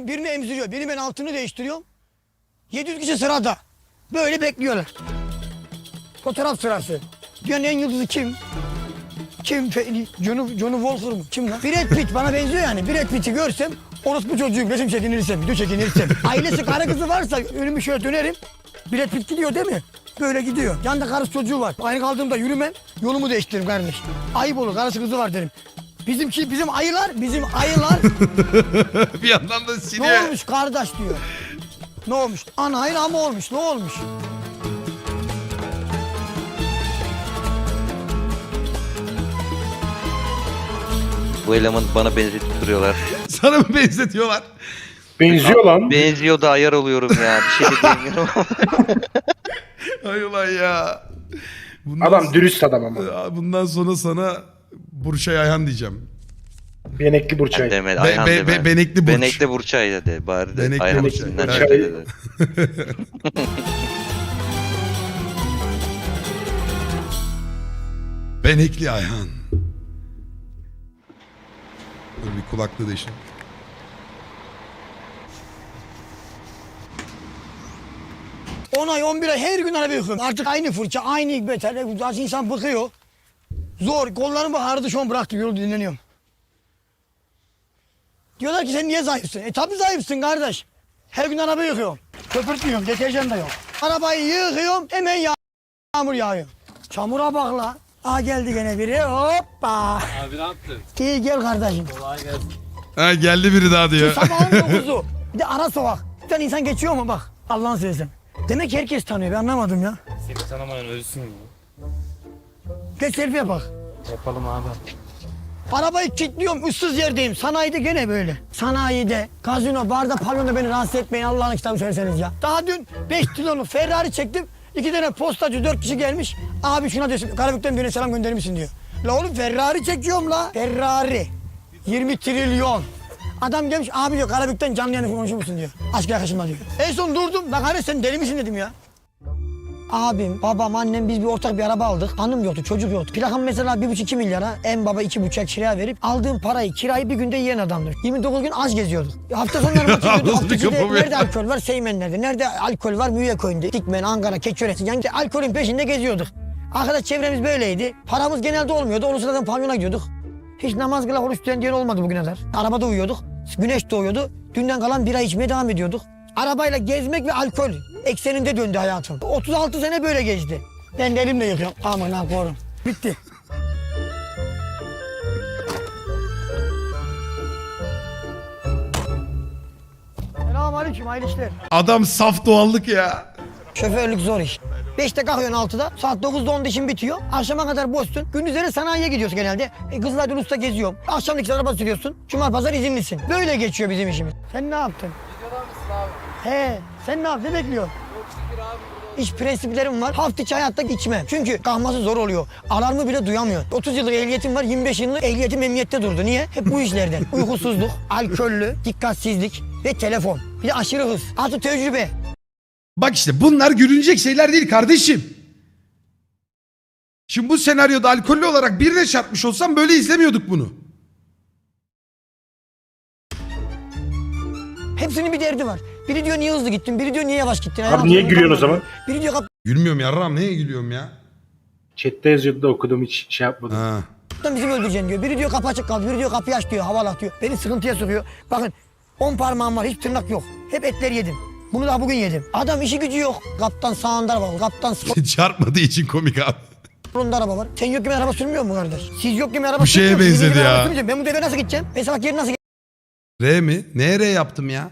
Birini emziriyor. Biri ben altını değiştiriyorum. 700 kişi sırada. Böyle bekliyorlar. Fotoğraf sırası. Dünyanın en yıldızı kim? Kim? Johnny, Johnny Walker mı? Kim lan? Brad Pitt bana benziyor yani. Brad Pitt'i görsem orospu çocuğum resim çekinirsem, video çekinirsem. Ailesi karı kızı varsa önümü şöyle dönerim. Brad Pitt gidiyor değil mi? Böyle gidiyor. Yanında karısı çocuğu var. Aynı kaldığımda yürümem. Yolumu değiştiririm kardeş. Ayıp olur. Karısı kızı var derim. Bizimki, bizim ayılar, bizim ayılar bir yandan da ne olmuş kardeş diyor. Ne olmuş? Anayla ama olmuş. Ne olmuş? Bu elemanı bana benzetip duruyorlar. Sana mı benzetiyorlar? Benziyor lan. Benziyor da ayar oluyorum ya. Bir şey de diyemiyorum. Ay ulan ya. Bundan, Adam dürüst adam ama. Bundan sonra sana Burçay Ayhan diyeceğim. Benekli Burçay. deme, Be- Ayhan be- deme. be- benekli burç. Benekli Burçay dedi. Bari de Benekli Ayhan Burçay. Burçay. eder. Benekli Ayhan. Dur bir kulaklığı değiştir. On ay 11 ay her gün araba yıkıyorum. Artık aynı fırça, aynı beter. Artık insan bıkıyor. Zor. Kollarımı ağrıdı şu an bıraktım. Yolu dinleniyorum. Diyorlar ki sen niye zayıfsın? E tabii zayıfsın kardeş. Her gün araba yıkıyorum. Köpürtmüyorum. Deterjan da yok. Arabayı yıkıyorum. Hemen yağ- yağmur yağıyor. Çamura bak la. Aa geldi gene biri. Hoppa. Abi ne yaptın? İyi gel kardeşim. Kolay gelsin. Ha geldi biri daha diyor. Sabahın dokuzu. Bir de ara sokak. Bir tane insan geçiyor mu bak. Allah'ını seversen. Demek herkes tanıyor. Ben anlamadım ya. Seni tanımayan ölsün ya. Geç selfie'ye bak. Yapalım abi. Arabayı kilitliyorum, ıssız yerdeyim. Sanayide gene böyle. Sanayide, gazino, barda, pavyonda beni rahatsız etmeyin. Allah'ın kitabı söyleseniz ya. Daha dün 5 kilolu Ferrari çektim. İki tane postacı, dört kişi gelmiş. Abi şuna desin, Karabük'ten birine selam gönderir misin diyor. La oğlum Ferrari çekiyorum la. Ferrari. 20 trilyon. Adam gelmiş abi diyor Karabük'ten canlı yayını konuşur musun diyor. Aşk yakışımla diyor. En son durdum. Bak hani sen deli misin dedim ya. Abim, babam, annem biz bir ortak bir araba aldık. Hanım yoktu, çocuk yoktu. Plakam mesela bir buçuk iki milyara. En baba iki buçuk kiraya verip aldığım parayı, kirayı bir günde yiyen adamdır. 29 gün az geziyorduk. Hafta sonları maçı gidiyorduk. Hafta ya? nerede alkol var? Seymenler'de. Nerede alkol var? Müyeköy'ünde. Dikmen, Ankara, Keçiören'de. Yani alkolün peşinde geziyorduk. Arkadaş çevremiz böyleydi. Paramız genelde olmuyordu. Onun sırasında pavyona gidiyorduk. Hiç namaz kıla oruç tutan diyen olmadı bugüne kadar. Arabada uyuyorduk. Güneş doğuyordu. Dünden kalan bira içmeye devam ediyorduk. Arabayla gezmek ve alkol ekseninde döndü hayatım. 36 sene böyle geçti. Ben de elimle yıkıyorum. Aman ha korum. Bitti. Selamun aleyküm hayırlı işler. Adam saf doğallık ya. Şoförlük zor iş. Beşte kalkıyorsun altıda. Saat 9'da 10'da işin bitiyor. Akşama kadar boşsun. Gündüzleri sanayiye gidiyorsun genelde. E, Kızılay'da usta geziyorum. Akşam ikisi araba sürüyorsun. Cuma pazar izinlisin. Böyle geçiyor bizim işimiz. Sen ne yaptın? Videoda mısın abi? He, sen ne yaptın? Ne bekliyorsun? İş prensiplerim var. Hafta içi hayatta içmem. Çünkü kalması zor oluyor. Alarmı bile duyamıyor. 30 yıllık ehliyetim var. 25 yıllık ehliyetim emniyette durdu. Niye? Hep bu işlerden. Uykusuzluk, alkollü, dikkatsizlik ve telefon. Bir de aşırı hız. Artı tecrübe. Bak işte bunlar gülünecek şeyler değil kardeşim. Şimdi bu senaryoda alkollü olarak birine çarpmış olsam böyle izlemiyorduk bunu. Hepsinin bir derdi var. Biri diyor niye hızlı gittin, biri diyor niye yavaş gittin. Abi niye gülüyorsun o zaman? Biri diyor Gülmüyorum yarram neye gülüyorum ya? Chat'te yazıyordu da okudum hiç şey yapmadım. Ha. kaptan bizi mi öldüreceksin diyor. Biri diyor kapı açık kaldı, biri diyor kapıyı aç diyor, havalat diyor. Beni sıkıntıya sokuyor. Bakın 10 parmağım var, hiç tırnak yok. Hep etler yedim. Bunu da bugün yedim. Adam işi gücü yok. Kaptan sağında araba var, kaptan Çarpmadığı için komik abi. solunda araba var. Sen yokken araba sürmüyor mu kardeş? Siz yokken araba Bu şeye sürmüyor benzedi Siz yokken ya. araba sürmeyeceğim. Ben bu devre nasıl gideceğim? Ben sabah geri nasıl R mi? Neye R yaptım ya?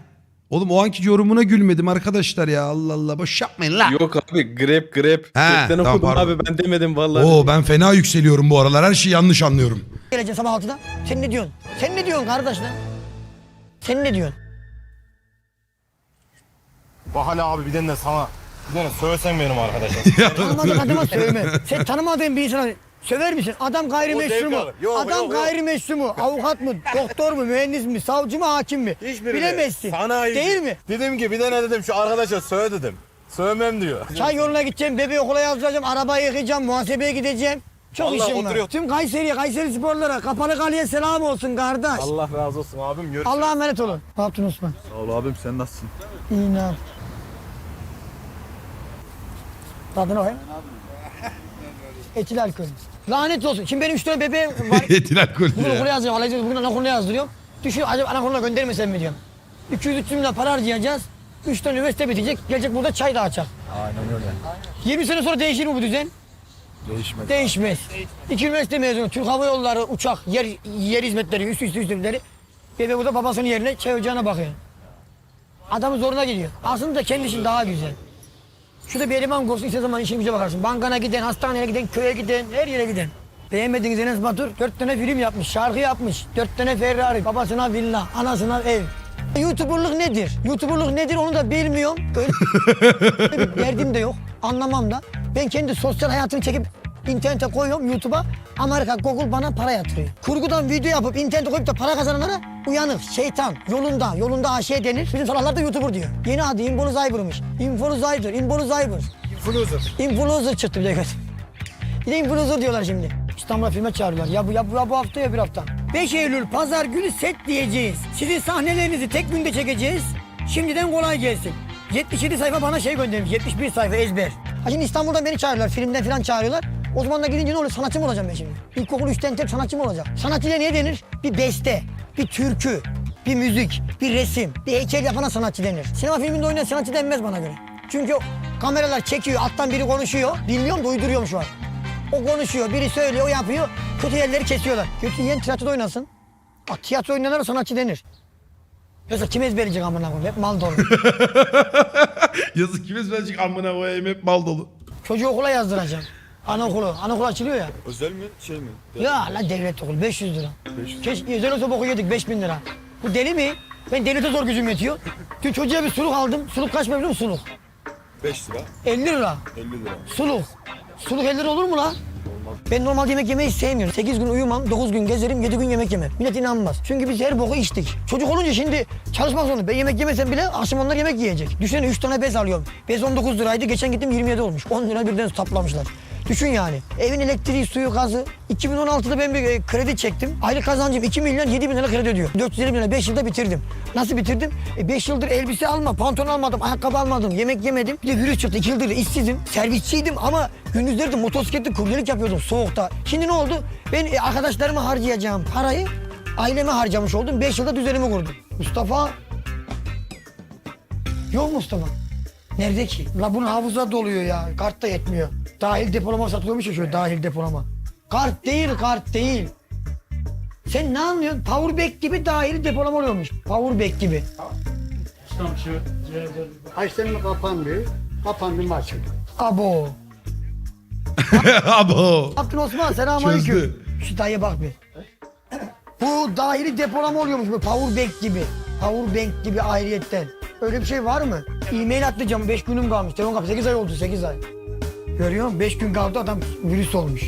Oğlum o anki yorumuna gülmedim arkadaşlar ya. Allah Allah boş yapmayın la. Yok abi grep grep. Chatten tamam, okudum pardon. abi ben demedim vallahi. Oo ben fena yükseliyorum bu aralar. Her şeyi yanlış anlıyorum. geleceğim sabah 6'da? Sen ne diyorsun? Sen ne diyorsun kardeş lan? Sen ne diyorsun? Bak hala abi bir de sana bir tane söylesen benim arkadaşım. Tanımadığın adama sövme. Sen tanımadığın bir insana söver misin? Adam gayrimeşru zevk mu? alır. Yok, Adam yok, yok. gayrimeşru mu? Avukat mı? Doktor mu? Mühendis mi? Savcı mı? Hakim mi? Hiçbiri Bilemezsin. Sanayi. Değil mi? Dedim ki bir tane dedim şu arkadaşa söyle dedim. Sövmem diyor. Çay yoluna gideceğim, bebeği okula yazdıracağım, arabayı yıkayacağım, muhasebeye gideceğim. Çok Vallahi işim var. oturuyor. Tüm Kayseri'ye, Kayseri sporlara, Kapalı Kale'ye selam olsun kardeş. Allah razı olsun abim. Görüşürüz. Allah'a emanet olun. Ne yaptın Osman? Sağ ol abim sen nasılsın? İyi ne yap? Tadına bakayım. Etil alkol. Lanet olsun. Şimdi benim üç tane bebeğim var. Etil alkol Bugün ya. okula yazdırıyorum. Alaycı bugün anaokuluna yazdırıyorum. Düşün acaba anaokuluna göndermesem mi diyorum. 200-300 milyon para harcayacağız. 3 tane üniversite bitecek. Gelecek burada çay dağıtacak. Aynen öyle. 20 sene sonra değişir mi bu düzen? Değişmez. Değişmez. İki üniversite mezunu. Türk Hava Yolları, uçak, yer, yer hizmetleri, üst üste hizmetleri. Bebe burada babasının yerine çay ocağına bakıyor. Adamın zoruna gidiyor. Aslında kendi işin daha güzel. Şurada bir eleman olsun istediğin zaman işin güce bakarsın. Bankana giden, hastaneye giden, köye giden, her yere giden. Beğenmediğiniz Enes Batur dört tane film yapmış, şarkı yapmış. Dört tane Ferrari, babasına villa, anasına ev. YouTuber'lık nedir? YouTuber'lık nedir onu da bilmiyorum. Öyle bir derdim de yok. Anlamam da. Ben kendi sosyal hayatımı çekip internete koyuyorum YouTube'a. Amerika Google bana para yatırıyor. Kurgudan video yapıp internete koyup da para kazananlara uyanık, şeytan, yolunda, yolunda aşağı denir. Bizim salaklar da YouTuber diyor. Yeni adı Infoluzayber'mış. Infoluzayber, Infoluzayber. Influencer. Influencer çıktı bir de göz. Bir de influencer diyorlar şimdi. İstanbul'a filme çağırıyorlar. Ya bu, ya bu, ya bu hafta ya bir hafta. 5 Eylül pazar günü set diyeceğiz. Sizin sahnelerinizi tek günde çekeceğiz. Şimdiden kolay gelsin. 77 sayfa bana şey göndermiş. 71 sayfa ezber. Ha şimdi İstanbul'dan beni çağırıyorlar. Filmden falan çağırıyorlar. Da gidince ne olur? Sanatçı mı olacağım ben şimdi? İlkokul 3'ten tek sanatçı mı olacak? Sanatçıyla ne denir? Bir beste, bir türkü, bir müzik, bir resim, bir heykel yapana sanatçı denir. Sinema filminde oynayan sanatçı denmez bana göre. Çünkü kameralar çekiyor, alttan biri konuşuyor. Bilmiyorum da uyduruyorum şu an. O konuşuyor, biri söylüyor, o yapıyor. Kötü yerleri kesiyorlar. Kötü yiyen tiyatroda oynasın. Bak tiyatro oynayanlara sanatçı denir. Yoksa kim ezberleyecek amına koyayım? Hep mal dolu. Yazık kimiz verecek amına koyayım hep mal dolu. Çocuğu okula yazdıracağım. Anaokulu. Anaokul açılıyor ya. Özel mi şey mi? Ya la devlet okul 500 lira. Keşke özel olsa boku yedik 5000 lira. Bu deli mi? Ben devlete zor gücüm yetiyor. Dün çocuğa bir suluk aldım. Suluk kaç biliyor musun suluk? 5 lira. 50 lira. 50 lira. Suluk. Suluk 50 lira olur mu lan? Ben normal yemek yemeyi sevmiyorum. 8 gün uyumam, 9 gün gezerim, 7 gün yemek yemem. Millet inanmaz. Çünkü biz her boku içtik. Çocuk olunca şimdi çalışmak zorunda. Ben yemek yemesem bile akşam onlar yemek yiyecek. Düşünsene 3 tane bez alıyorum. Bez 19 liraydı. Geçen gittim 27 olmuş. 10 lira birden taplamışlar. Düşün yani. Evin elektriği, suyu, gazı. 2016'da ben bir e, kredi çektim. Aylık kazancım 2 milyon 7 bin lira kredi ödüyor. 450 bin lira 5 yılda bitirdim. Nasıl bitirdim? 5 yıldır elbise alma, pantolon almadım, ayakkabı almadım, yemek yemedim. Bir de virüs çıktı. 2 yıldır işsizim. Servisçiydim ama gündüzleri de motosikletli kuryelik yapıyordum soğukta. Şimdi ne oldu? Ben e, arkadaşlarıma harcayacağım parayı aileme harcamış oldum. 5 yılda düzenimi kurdum. Mustafa Yok Mustafa. Nerede ki? La bunun hafıza doluyor ya. Kart da yetmiyor. Dahil depolama satılıyormuş ya şöyle dahil depolama. Kart değil kart değil. Sen ne anlıyorsun? Powerback gibi dahil depolama oluyormuş. Powerback gibi. Açtın kapandı. Kapandı mı açıldı. Abo. Abo. Abdül Osman selamünaleyküm. Şu dayıya bak bir. Bu dahili depolama oluyormuş bu powerbank gibi. Powerbank gibi ayrıyetten. Öyle bir şey var mı? E-mail atlayacağım 5 günüm kalmış. Telefon kapı 8 ay oldu 8 ay. Görüyor musun? 5 gün kaldı adam virüs olmuş.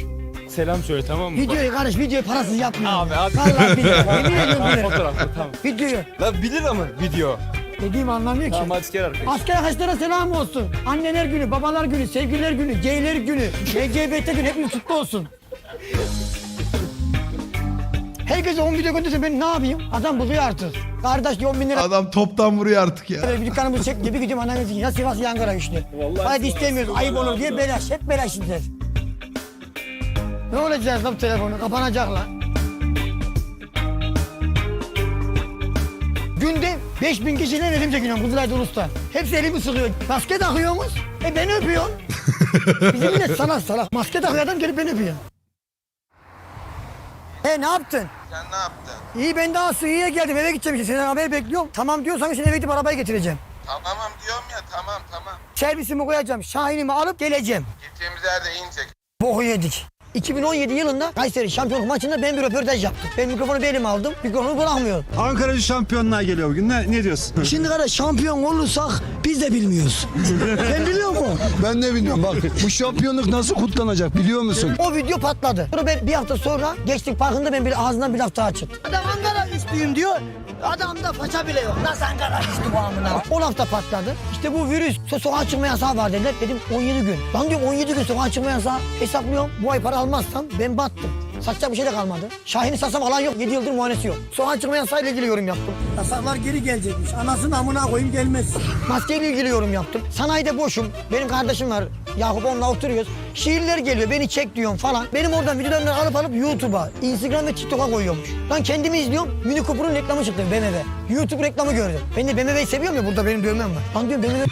Selam söyle tamam mı? Videoyu kardeş videoyu parasız yapmıyorum. Abi, abi. Vallahi billahi. Yemin ediyorum billahi. Fotoğrafı tamam. Videoyu. Lan 1 lira mı video? Dediğimi anlamıyor ki. Tamam asker arkadaş. Asker arkadaşlara selam olsun. Anneler günü, babalar günü, sevgililer günü, geyler günü, LGBT günü hepiniz kutlu olsun. Herkese 10 video gönderse ben ne yapayım? Adam buluyor artık. Kardeş 10 bin lira Adam toptan vuruyor artık ya. bir dükkanımızı çek diye bir gidiyorum anamızı ya Sivas ya Ankara işte. Hadi istemiyoruz ayıp olur diye belaş hep belaş işler. Ne olacak lan bu telefonu kapanacak lan. Günde 5000 kişiyle elim çekiyorum Kızılay'da Ulus'ta. Hepsi elimi sıkıyor. Maske takıyorsunuz. E beni öpüyorsun. Bizim millet salak salak. Maske takıyor adam gelip beni öpüyor. E ne yaptın? Sen ne yaptın? İyi ben daha Suriye'ye geldim eve gideceğim işte senden haber bekliyorum. Tamam diyorsan şimdi eve gidip arabayı getireceğim. Tamamım diyorum ya tamam tamam. Servisimi koyacağım Şahin'imi alıp geleceğim. Gideceğimiz yerde inecek. Boku yedik. 2017 yılında Kayseri şampiyonluk maçında ben bir röportaj yaptım. Ben mikrofonu bir elime aldım. Mikrofonu bırakmıyorum. Ankara'cı şampiyonluğa geliyor bugün. Ne, ne diyorsun? Şimdi kardeş şampiyon olursak biz de bilmiyoruz. Sen biliyor musun? Ben ne bilmiyorum bak bu şampiyonluk nasıl kutlanacak biliyor musun? O video patladı. Sonra ben bir hafta sonra geçtik parkında ben bir ağzından bir laf daha çıktı. Adam Ankara üstüyüm diyor. Adamda faça bile yok. Nasıl Ankara üstü bu amına? O laf da patladı. İşte bu virüs so sokağa çıkma yasağı var dediler. Dedim 17 gün. Lan diyorum 17 gün sokağa çıkma yasağı. Hesaplıyorum. Bu ay para almazsam ben battım. Satacak bir şey de kalmadı. Şahin'i satsam alan yok. 7 yıldır muayenesi yok. Soğan çıkmayan sayıyla ilgili yorum yaptım. Yasaklar geri gelecekmiş. Anasını amına koyayım gelmez. Maskeyle ilgili yorum yaptım. Sanayide boşum. Benim kardeşim var. Yakup onunla oturuyoruz. Şiirler geliyor. Beni çek diyorum falan. Benim oradan videolarımı alıp alıp YouTube'a, Instagram ve TikTok'a koyuyormuş. Lan kendimi izliyorum. Mini Cooper'ın reklamı çıktı BMW. YouTube reklamı gördüm. Ben de BMW'yi seviyorum ya burada benim dövmem var. Lan diyorum BMW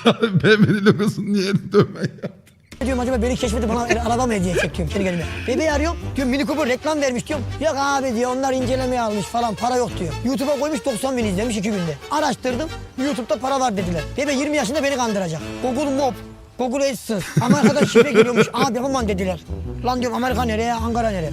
BMW'nin logosunu niye dövmen ya? Diyorum acaba beni keşfedip bana araba mı hediye çekiyorum kendi kendime. Bebeği arıyorum. Diyorum Mini Cooper reklam vermiş diyorum. Yok abi diyor onlar incelemeye almış falan para yok diyor. YouTube'a koymuş 90 bin izlemiş 2 günde. Araştırdım. YouTube'da para var dediler. Bebe 20 yaşında beni kandıracak. Google Mob. Google AdSense. Amerika'dan şifre geliyormuş. Abi yapamam dediler. Lan diyorum Amerika nereye, Ankara nereye?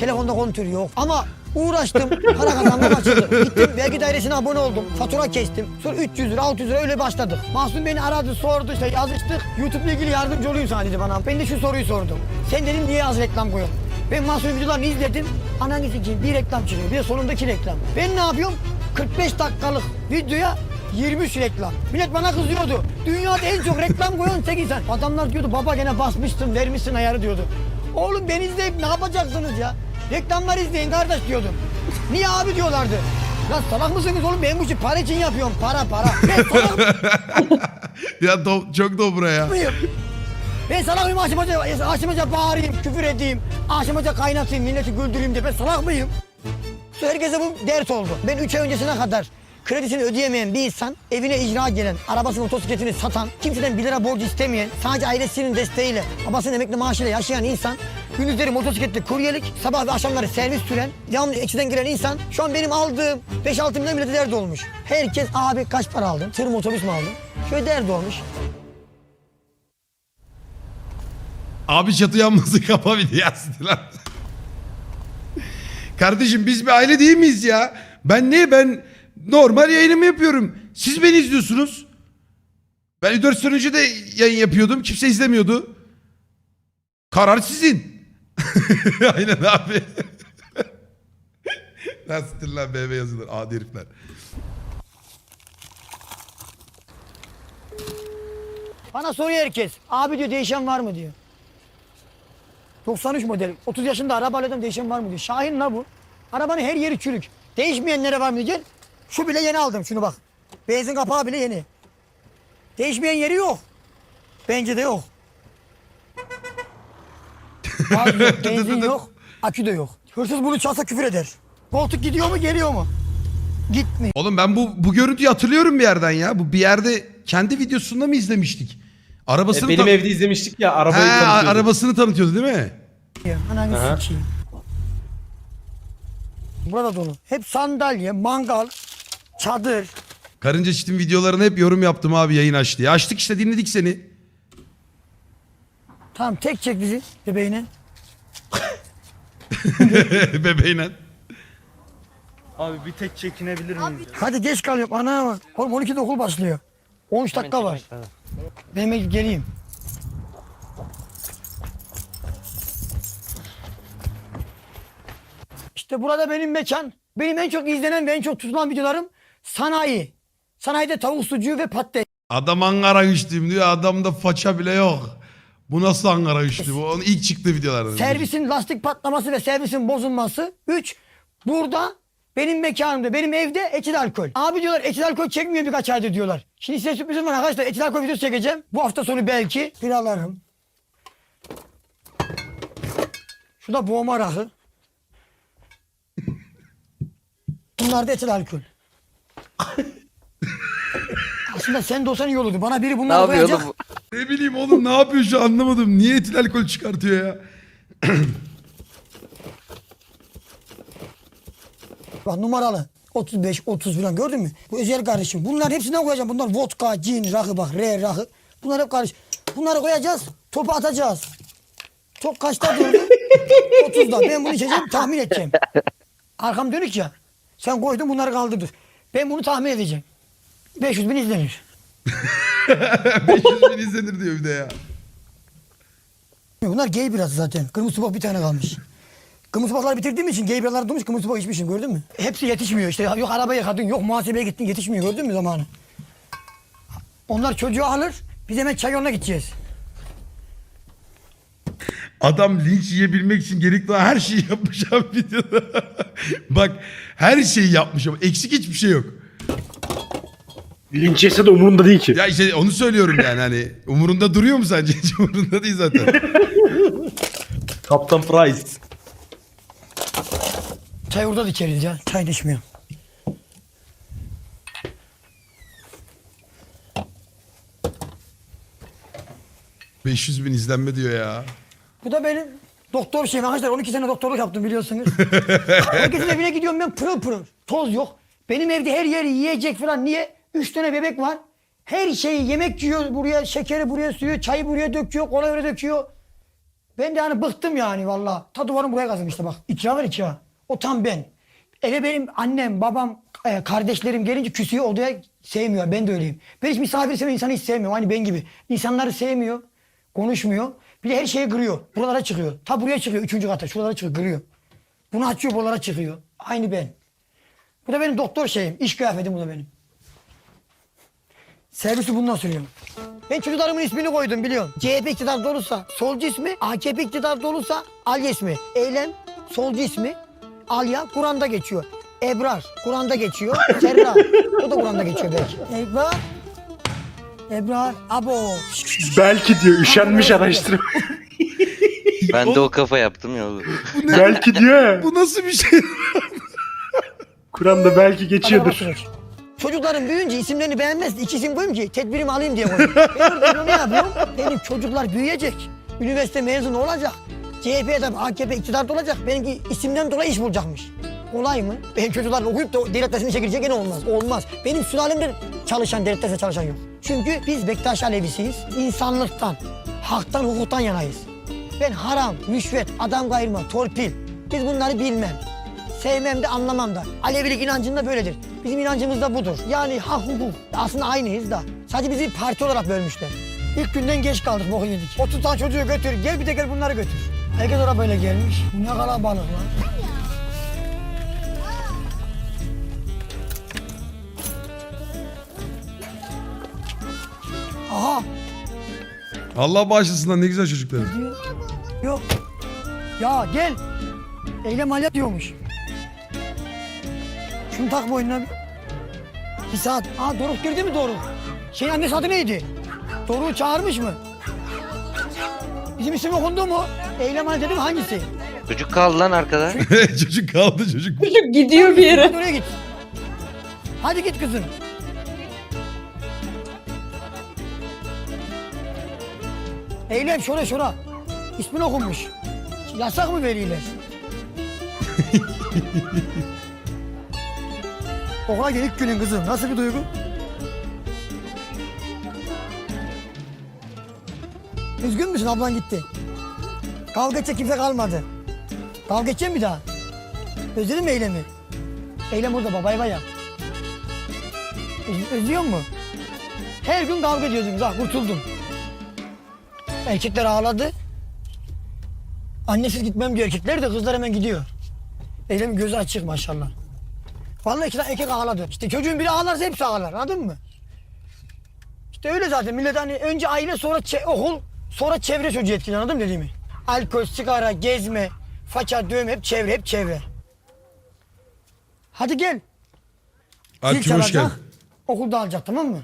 Telefonda kontür yok. Ama uğraştım. Para kazanmam açıldı. Gittim vergi dairesine abone oldum. Fatura kestim. Sonra 300 lira 600 lira öyle başladık. Mahsun beni aradı sordu işte yazıştık. YouTube'la ilgili yardımcı olayım sana dedi bana. Ben de şu soruyu sordum. Sen dedim niye az reklam koyuyorsun? Ben Mahsun'un videolarını izledim. Ananı sikeyim bir reklam çıkıyor. Bir de sonundaki reklam. Ben ne yapıyorum? 45 dakikalık videoya 23 reklam. Millet bana kızıyordu. Dünyada en çok reklam koyan tek insan. Adamlar diyordu baba gene basmışsın vermişsin ayarı diyordu. Oğlum beni izleyip ne yapacaksınız ya? Reklamlar izleyin kardeş diyordum. Niye abi diyorlardı. Lan salak mısınız oğlum ben bu işi para için yapıyorum para para. Ben salak ya do- çok dobra ya. mıyım? Ben salak mıyım aşamaca, aşamaca bağırayım, küfür edeyim, aşamaca kaynatayım, milleti güldüreyim diye ben salak mıyım? Herkese bu dert oldu. Ben 3 ay öncesine kadar kredisini ödeyemeyen bir insan, evine icra gelen, arabasını, motosikletini satan, kimseden 1 lira borcu istemeyen, sadece ailesinin desteğiyle, babasının emekli maaşıyla yaşayan insan, gündüzleri motosikletli kuryelik, sabah ve akşamları servis süren, devamlı ekşiden giren insan, şu an benim aldığım 5-6 milyon millete dert olmuş. Herkes abi kaç para aldın, tır mı otobüs mü aldın? Şöyle dert olmuş. Abi çatı yanması kapa bir yazdı lan. Kardeşim biz bir aile değil miyiz ya? Ben ne ben normal yayınımı yapıyorum. Siz beni izliyorsunuz. Ben 4 sene önce de yayın yapıyordum. Kimse izlemiyordu. Karar sizin. Aynen abi. Nasıldır lan BB yazılır. Adi herifler. Bana soruyor herkes. Abi diyor değişen var mı diyor. 93 model. 30 yaşında araba alıyordum değişen var mı diyor. Şahin la bu. Arabanın her yeri çürük. Değişmeyenlere var mı diyor. Şu bile yeni aldım şunu bak. Benzin kapağı bile yeni. Değişmeyen yeri yok. Bence de yok. Gaz yok, benzin yok, akü de yok. Hırsız bunu çalsa küfür eder. Koltuk gidiyor mu geliyor mu? Gitmiyor. Oğlum ben bu bu görüntüyü hatırlıyorum bir yerden ya. Bu bir yerde kendi videosunda mı izlemiştik? E, Arabasını benim evde izlemiştik ya arabayı He, tanıtıyordu. arabasını tanıtıyordu değil mi? Ananı Aha. sikeyim. Burada dolu. Hep sandalye, mangal, çadır. Karınca çitin videolarına hep yorum yaptım abi yayın aç diye. Açtık işte dinledik seni. Tamam tek çek bizi bebeğine. Bebeğine. Abi bir tek çekinebilir miyiz? ya? Hadi geç kalıyorum ana bak. Oğlum 12'de okul başlıyor. 13 dakika var. Ben bir geleyim. İşte burada benim mekan. Benim en çok izlenen ve en çok tutulan videolarım sanayi. Sanayide tavuk sucuğu ve patates. Adam Ankara güçlüyüm diyor. Adamda faça bile yok. Bu nasıl Ankara güçlü? Bu onun ilk çıktığı videolardan. Servisin lastik patlaması ve servisin bozulması. Üç, burada benim mekanımda, benim evde etil alkol. Abi diyorlar etil alkol çekmiyor birkaç aydır diyorlar. Şimdi size sürprizim var arkadaşlar. Etil alkol videosu çekeceğim. Bu hafta sonu belki. Biralarım. Şu da boğma rakı. Bunlar da etil alkol. Aslında sen de olsan iyi olurdu. Bana biri bunları koyacak. Ne bileyim oğlum ne yapıyor şu anlamadım. Niye etil alkol çıkartıyor ya? Bak numaralı. 35, 30 falan gördün mü? Bu özel karışım. Bunların hepsinden koyacağım. Bunlar vodka, cin, rakı bak, R rakı. Bunlar hep karış. Bunları koyacağız. Topu atacağız. Top kaçta durdu? 30'da. Ben bunu içeceğim tahmin edeceğim. Arkam dönük ya. Sen koydun bunları kaldırdır. Ben bunu tahmin edeceğim. 500 bin izlenir. 500 bin izlenir diyor bir de ya. Bunlar gay biraz zaten. Kırmızı bak bir tane kalmış. Kırmızı bakları bitirdiğim için gay biralar durmuş kırmızı bak içmişim gördün mü? Hepsi yetişmiyor işte. Yok arabaya yıkadın, yok muhasebeye gittin yetişmiyor gördün mü zamanı? Onlar çocuğu alır, biz hemen çay yoluna gideceğiz. Adam linç yiyebilmek için gerekli olan her şeyi yapmış abi videoda. Bak her şeyi yapmış ama eksik hiçbir şey yok. Linç yese de umurunda değil ki. Ya işte onu söylüyorum yani hani umurunda duruyor mu sence? Hiç umurunda değil zaten. Kaptan Price. Çay orada da içeriz ya. Çay da içmiyorum. Cık, 500 bin izlenme diyor ya. Bu da benim doktor şeyim arkadaşlar. 12 sene doktorluk yaptım biliyorsunuz. Herkesin evine gidiyorum ben pırıl pırıl. Toz yok. Benim evde her yeri yiyecek falan. Niye? Üç tane bebek var. Her şeyi yemek yiyor buraya, şekeri buraya sürüyor, çayı buraya döküyor, kola buraya döküyor. Ben de hani bıktım yani valla. Ta duvarım buraya kazım işte bak. İkra var ikra. O tam ben. Eve benim annem, babam, e, kardeşlerim gelince küsüyor odaya sevmiyor. Ben de öyleyim. Ben hiç misafir seven insanı hiç sevmiyorum. Hani ben gibi. İnsanları sevmiyor. Konuşmuyor. Bir de her şeyi kırıyor. Buralara çıkıyor. Ta buraya çıkıyor. Üçüncü kata. Şuralara çıkıyor. Kırıyor. Bunu açıyor buralara çıkıyor. Aynı ben. Bu da benim doktor şeyim. İş kıyafetim bu da benim. Servisi bundan sürüyorum. Ben çocuklarımın ismini koydum biliyorum. CHP iktidarda olursa solcu ismi, AKP iktidarda olursa Alya ismi. Eylem solcu ismi. Alya Kur'an'da geçiyor. Ebrar Kur'an'da geçiyor. Serra o da Kur'an'da geçiyor belki. Ebrar. Ebrar. Abo. Belki diyor üşenmiş araştırma. Ben de o kafa yaptım ya. belki diyor ya. Bu nasıl bir şey? Kur'an'da belki geçiyordur. Çocuklarım büyüyünce isimlerini beğenmez. İki isim koyayım ki tedbirimi alayım diye koydum. Ben orada ne yapıyorum? Benim çocuklar büyüyecek. Üniversite mezunu olacak. CHP tabii AKP iktidarda olacak. Benimki isimden dolayı iş bulacakmış. Kolay mı? Benim çocuklar okuyup da devlet dersine girecek gene olmaz. Olmaz. Benim sülalemde çalışan, devlet dersine çalışan yok. Çünkü biz Bektaş Alevisiyiz. İnsanlıktan, haktan, hukuktan yanayız. Ben haram, rüşvet, adam kayırma, torpil. Biz bunları bilmem. Sevmem de anlamam da. Alevilik inancında böyledir. Bizim inancımız da budur. Yani hak hukuk. Aslında aynıyız da. Sadece bizi parti olarak bölmüşler. İlk günden geç kaldık boku yedik. 30 tane çocuğu götür. Gel bir de gel bunları götür. Herkes arabayla gelmiş. Bu ne kadar balık lan. Aha Allah bağışlasın lan ne güzel çocuklar. Yok. Ya gel. Eylem alet diyormuş. Şunu tak boynuna bir. Bir saat. Aa Doruk girdi mi Doruk? Şey annesi adı neydi? Doruk'u çağırmış mı? Bizim isim okundu mu? Eylem alet dedim hangisi? Çocuk kaldı lan arkada. çocuk kaldı çocuk. Gidiyor bir yere. Hadi oraya git. Hadi git kızım. Eylem şura şura. İsmin okunmuş. Yasak mı veliler? Okula gel ilk günün kızım. Nasıl bir duygu? Üzgün müsün ablan gitti? Kavga edecek kimse kalmadı. Kavga edecek mi daha? Özledin mi Eylem'i? Eylem orada babay baya. Öz, özlüyor mu? Her gün kavga ediyordunuz. Ah kurtuldum. Erkekler ağladı. Annesiz gitmem diyor erkekler de kızlar hemen gidiyor. Eylem gözü açık maşallah. Vallahi iki tane erkek ağladı. İşte çocuğun biri ağlarsa hepsi ağlar anladın mı? İşte öyle zaten millet hani önce aile sonra okul sonra çevre çocuğu etkili anladın mı dediğimi? Alkol, sigara, gezme, faça, dövme hep çevre hep çevre. Hadi gel. Alp'cim hoş geldin. Okulda alacak tamam mı?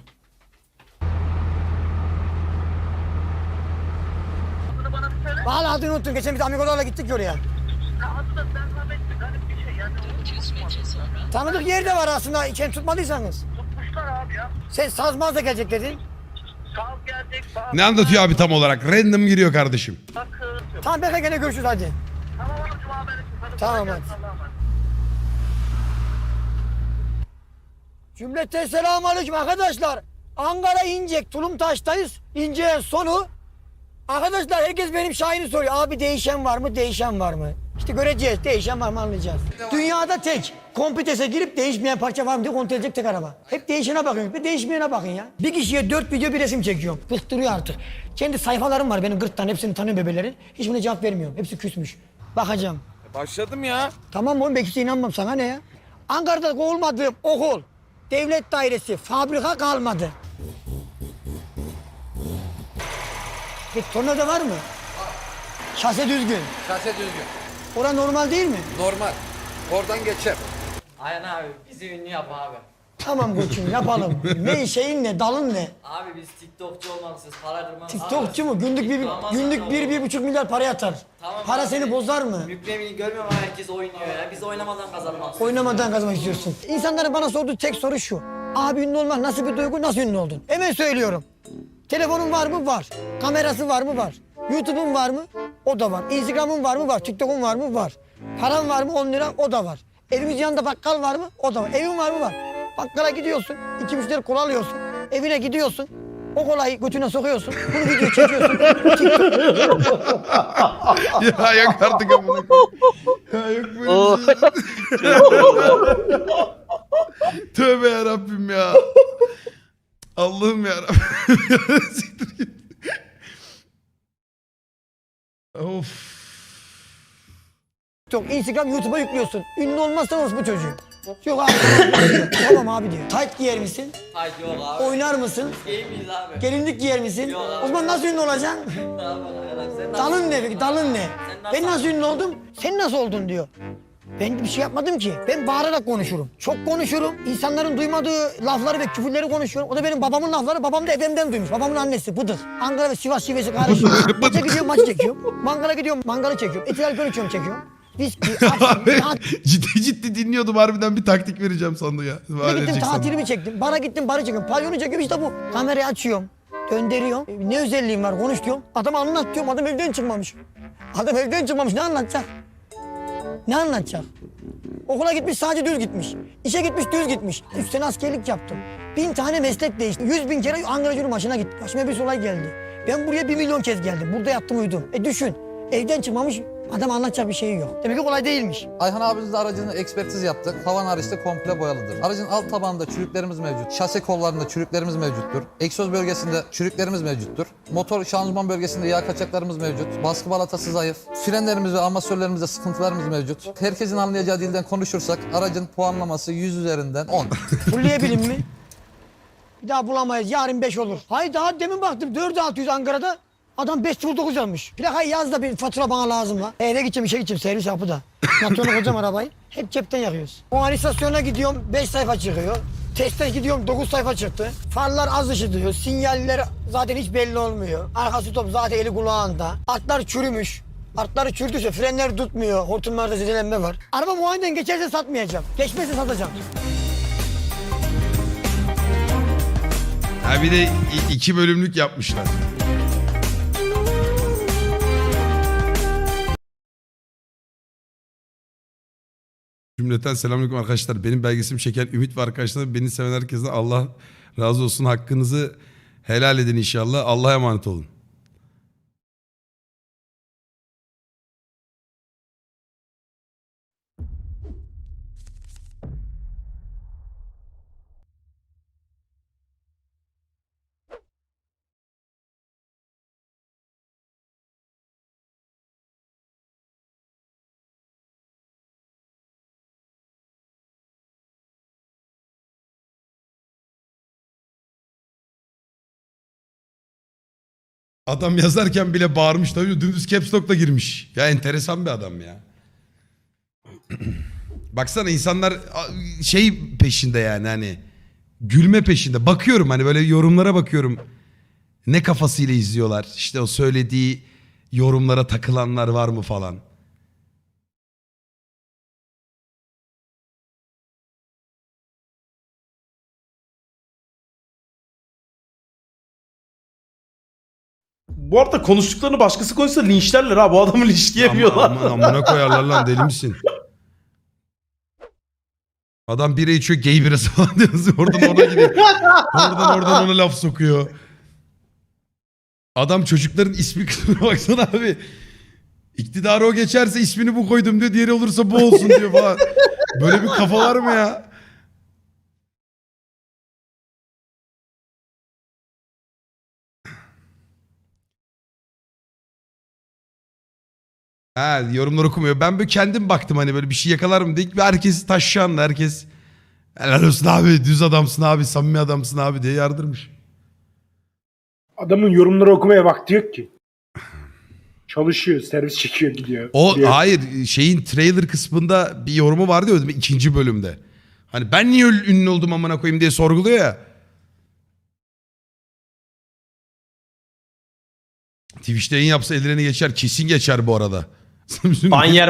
Valla adını unuttum. Geçen biz amigolarla gittik ya oraya. Tanıdık yer de var aslında. İçen tutmadıysanız. Tutmuşlar abi ya. Sen sazmaz da gelecek dedin. Sağ gelecek. Sağ Ne anlatıyor abi tam olarak? Random giriyor kardeşim. bakın. Tamam bekle gene görüşürüz hadi. Tamam abi cuma benim. Hadi Tamam, kolay gelsin, hadi. Allah'a emanet. Cümleten selamun aleyküm arkadaşlar. Ankara İncek, Tulumtaş'tayız. İnce'nin sonu. Arkadaşlar herkes benim Şahin'i soruyor. Abi değişen var mı, değişen var mı? İşte göreceğiz. Değişen var mı anlayacağız. Dünyada tek. Kompitese girip değişmeyen parça var mı diye kontrol edecek tek araba. Hep değişene bakın. Bir değişmeyene bakın ya. Bir kişiye dört video bir resim çekiyorum. Bıktırıyor artık. Kendi sayfalarım var benim gırttan. Hepsini tanıyorum bebelerin. Hiçbirine cevap vermiyorum. Hepsi küsmüş. Bakacağım. Başladım ya. Tamam oğlum belki inanmam sana ne ya? Ankara'da olmadığım okul, devlet dairesi, fabrika kalmadı. Bir tornavida var mı? Şase düzgün. Şase düzgün. Ora normal değil mi? Normal. Oradan geçer. Aynen abi bizi ünlü yap abi. Tamam koçum yapalım. ne şeyin ne dalın ne? Abi biz TikTokçu olmaksız para kırmamız. TikTokçu mu? Günlük bir, Tamam, günlük bir, bir buçuk milyar para yatar. Tamam para abi. seni bozar mı? Müklemini görmüyor ama herkes oynuyor ya. Biz oynamadan kazanmak. Oynamadan kazanmak istiyorsun. İnsanların bana sorduğu tek soru şu. Abi ünlü olmak nasıl bir duygu, nasıl ünlü oldun? Hemen söylüyorum. Telefonun var mı? Var. Kamerası var mı? Var. YouTube'un var mı? O da var. Instagram'ın var mı? Var. TikTok'un var mı? Var. Paran var mı? 10 lira. O da var. Evimiz yanında bakkal var mı? O da var. Evin var mı? Var. Bakkala gidiyorsun. iki müşteri kola alıyorsun. Evine gidiyorsun. O kolayı götüne sokuyorsun. Bunu video çekiyorsun. ya yok artık amına koyayım. Ya yok böyle Oo. bir şey. Tövbe yarabbim ya. Allah'ım yarabbim. Siktir git. Of. TikTok, Instagram, YouTube'a yüklüyorsun. Ünlü olmazsan orası bu çocuğu. Yok abi. tamam abi diyor. Tight giyer misin? Haydi yok abi. Oynar mısın? Miyiz abi? Gelinlik giyer misin? Yok abi. O zaman nasıl ünlü olacaksın? Yapalım ya? Sen Dalın ne peki? Dalın ne? Sen nasıl- Ben nasıl ünlü oldum? Sen nasıl oldun diyor. Ben bir şey yapmadım ki. Ben bağırarak konuşurum. Çok konuşurum. İnsanların duymadığı lafları ve küfürleri konuşuyorum. O da benim babamın lafları. Babam da efemden duymuş. Babamın annesi Bıdık. Ankara ve Sivas şivesi karışıyor. Maça gidiyorum maçı çekiyorum. Mangala gidiyorum mangalı çekiyorum. Etil alkol içiyorum çekiyorum. Viski, ciddi ciddi dinliyordum harbiden bir taktik vereceğim sandı ya. Bir Var gittim tatilimi çektim. Bara gittim barı çekiyorum. Pavyonu çekiyorum işte bu. Kamerayı açıyorum. Döndürüyorum. E, Ne özelliğim var konuş diyorum. Adam anlat diyorum. Adam evden çıkmamış. Adam evden çıkmamış. Ne anlatacak? Ne anlatacak? Okula gitmiş sadece düz gitmiş. İşe gitmiş düz gitmiş. Üç sene askerlik yaptım. Bin tane meslek değişti. Yüz bin kere Ankara Cumhur maçına gittim. Başıma bir olay geldi. Ben buraya bir milyon kez geldim. Burada yattım uyudum. E düşün. Evden çıkmamış. Adam anlatacak bir şeyi yok. Demek ki kolay değilmiş. Ayhan abimizle aracını ekspertiz yaptık. Tavan hariçte komple boyalıdır. Aracın alt tabanında çürüklerimiz mevcut. Şase kollarında çürüklerimiz mevcuttur. Egzoz bölgesinde çürüklerimiz mevcuttur. Motor şanzıman bölgesinde yağ kaçaklarımız mevcut. Baskı balatası zayıf. Frenlerimiz ve amasörlerimizde sıkıntılarımız mevcut. Herkesin anlayacağı dilden konuşursak aracın puanlaması 100 üzerinden 10. Fulleyebilin mi? Bir daha bulamayız. Yarın 5 olur. Hayır daha demin baktım 4600 Ankara'da. Adam 509 almış. Plakayı yaz da bir fatura bana lazım la. Eve gideceğim işe gideceğim servis yapı da. Natyonu koyacağım arabayı. Hep cepten yakıyoruz. O istasyona gidiyorum 5 sayfa çıkıyor. Testte gidiyorum 9 sayfa çıktı. Farlar az ışıtıyor. Sinyaller zaten hiç belli olmuyor. Arkası top zaten eli kulağında. Atlar çürümüş. Atları çürüdüyse frenler tutmuyor. Hortumlarda zedelenme var. Araba muayeneden geçerse satmayacağım. Geçmezse satacağım. Ha bir de i- iki bölümlük yapmışlar. Cümleten selamünaleyküm arkadaşlar. Benim belgesimi çeken Ümit ve arkadaşlarım beni seven herkese Allah razı olsun. Hakkınızı helal edin inşallah. Allah'a emanet olun. Adam yazarken bile bağırmış tabii. Dümdüz caps lock'la girmiş. Ya enteresan bir adam ya. Baksana insanlar şey peşinde yani hani gülme peşinde. Bakıyorum hani böyle yorumlara bakıyorum. Ne kafasıyla izliyorlar. İşte o söylediği yorumlara takılanlar var mı falan. Bu arada konuştuklarını başkası konuşsa linçlerler ha. Bu adamı linçleyemiyorlar. Aman, aman amına koyarlar lan deli misin? Adam bira içiyor gay birası falan diyorsun. Oradan ona gidiyor. Oradan oradan ona laf sokuyor. Adam çocukların ismi kısmına baksana abi. İktidarı o geçerse ismini bu koydum diyor. Diğeri olursa bu olsun diyor falan. Böyle bir kafa var mı ya? Ha yorumlar okumuyor. Ben böyle kendim baktım hani böyle bir şey yakalar mı diye. Herkes taşşanlı herkes. Helal olsun abi düz adamsın abi samimi adamsın abi diye yardırmış. Adamın yorumları okumaya vakti yok ki. Çalışıyor, servis çekiyor gidiyor. O Diyor. hayır şeyin trailer kısmında bir yorumu vardı ya ikinci bölümde. Hani ben niye ünlü oldum amına koyayım diye sorguluyor ya. Twitch'te yayın yapsa ellerine geçer. Kesin geçer bu arada. Banyer